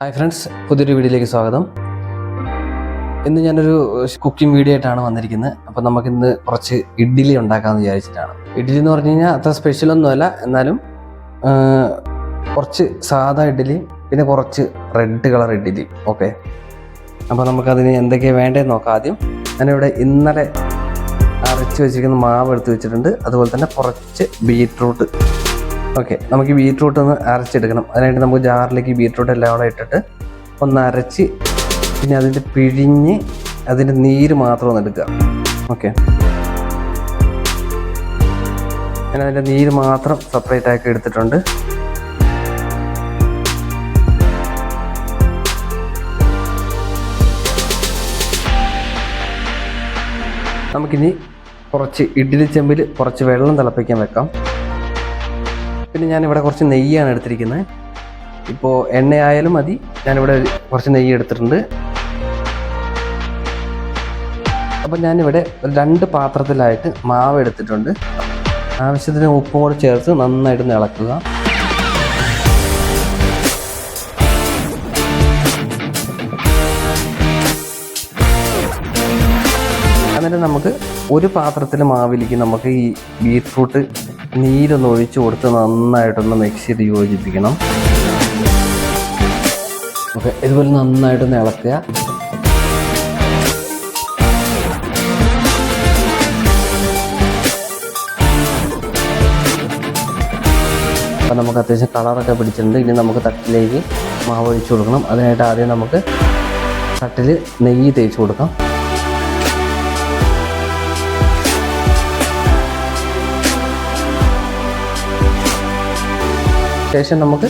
Hi friends പുതിയൊരു വീഡിയോയിലേക്ക് സ്വാഗതം. ഇന്ന് ഞാനൊരു കുക്കിംഗ് വീഡിയോ ആയിട്ടാണ് വന്നിരിക്കുന്നത്. അപ്പം നമുക്കിന്ന് കുറച്ച് ഇഡ്ഡലി ഉണ്ടാക്കാമെന്ന് വിചാരിച്ചിട്ടാണ്. ഇഡ്ഡലി എന്ന് പറഞ്ഞു കഴിഞ്ഞാൽ അത്ര സ്പെഷ്യലൊന്നുമല്ല എന്നാലും കുറച്ച് സാധാ ഇഡ്ഡലി പിന്നെ കുറച്ച് റെഡ് കളർ ഇഡ്ഡലി. ഓക്കെ അപ്പോൾ നമുക്കതിന് എന്തൊക്കെയാണ് വേണ്ടതെന്ന് നോക്കാം ആദ്യം. ഞാനിവിടെ ഇന്നലെ അരച്ച് വെച്ചിരിക്കുന്ന മാവ് എടുത്ത് വെച്ചിട്ടുണ്ട്. അതുപോലെ തന്നെ കുറച്ച് ബീറ്റ്റൂട്ട്. ഓക്കെ നമുക്ക് ഈ ബീറ്റ്റൂട്ട് ഒന്ന് അരച്ചെടുക്കണം അതിനായിട്ട് നമുക്ക് ജാറിലേക്ക് ബീട്രൂട്ട് എല്ലാം കൂടെ ഇട്ടിട്ട് ഒന്ന് അരച്ച് പിന്നെ അതിന്റെ പിഴിഞ്ഞ് അതിന്റെ നീര് മാത്രം ഒന്ന് എടുക്കുക. ഓക്കെ. ഞാൻ അതിന്റെ നീര് മാത്രം സെപ്പറേറ്റ് ആക്കി എടുത്തിട്ടുണ്ട്. നമുക്കിനി കുറച്ച് ഇഡ്ഡലി ചെമ്പിൽ കുറച്ച് വെള്ളം തിളപ്പിക്കാൻ വെക്കാം. പിന്നെ ഞാനിവിടെ കുറച്ച് നെയ്യാണ് എടുത്തിരിക്കുന്നത്. ഇപ്പോൾ എണ്ണയായാലും മതി. ഞാനിവിടെ കുറച്ച് നെയ്യ് എടുത്തിട്ടുണ്ട്. അപ്പം ഞാനിവിടെ രണ്ട് പാത്രത്തിലായിട്ട് മാവ് എടുത്തിട്ടുണ്ട്. ആവശ്യത്തിന് ഉപ്പും കൂടെ ചേർത്ത് നന്നായിട്ട് ഇളക്കുക. എന്നിട്ട് നമുക്ക് ഒരു പാത്രത്തിൽ മാവിലേക്ക് നമുക്ക് ഈ ബീറ്റ്റൂട്ട് നീരൊന്ന് ഒഴിച്ചു കൊടുത്ത് നന്നായിട്ടൊന്ന് മിക്സ് ചെയ്ത് യോജിപ്പിക്കണം. ഓക്കെ ഇതുപോലെ നന്നായിട്ടൊന്ന് ഇളക്കുക. അപ്പം നമുക്ക് അത്യാവശ്യം കളറൊക്കെ പിടിച്ചിട്ടുണ്ട്. ഇനി നമുക്ക് തട്ടിലേക്ക് മാവ് ഒഴിച്ചു കൊടുക്കണം. അതിനായിട്ട് ആദ്യം നമുക്ക് തട്ടിൽ നെയ്യ് തേച്ച് കൊടുക്കാം. ശേഷം നമുക്ക്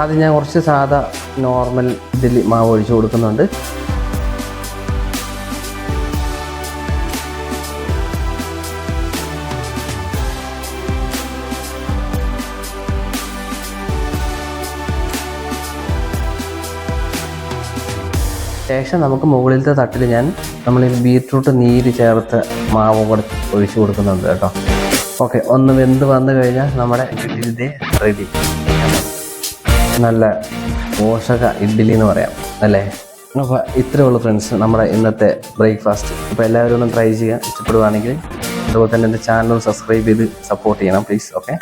ആദ്യം ഞാൻ കുറച്ച് സാധാ നോർമൽ ഇതിൽ മാവ് ഒഴിച്ച് കൊടുക്കുന്നുണ്ട്. ശേഷം നമുക്ക് മുകളിലത്തെ തട്ടിൽ ഞാൻ നമ്മൾ ബീറ്റ്റൂട്ട് നീര് ചേർത്ത് മാവ് കൂടെ ഒഴിച്ചു കൊടുക്കുന്നുണ്ട് കേട്ടോ. ഓക്കെ ഒന്ന് വെന്ത് വന്നു കഴിഞ്ഞാൽ നമ്മുടെ ഇഡ്ഡലി റെഡി നല്ല പോഷക ഇഡ്ഡലി എന്ന് പറയാം അല്ലേ? അപ്പോൾ ഇത്രേ ഉള്ളൂ ഫ്രണ്ട്സ് നമ്മുടെ ഇന്നത്തെ ബ്രേക്ക്ഫാസ്റ്റ് അപ്പോൾ എല്ലാവരും ഒന്ന് ട്രൈ ചെയ്യാൻ ഇഷ്ടപ്പെടുവാണെങ്കിൽ അതുപോലെ തന്നെ എന്റെ ചാനൽ സബ്സ്ക്രൈബ് ചെയ്ത് സപ്പോർട്ട് ചെയ്യണം പ്ലീസ് ഓക്കെ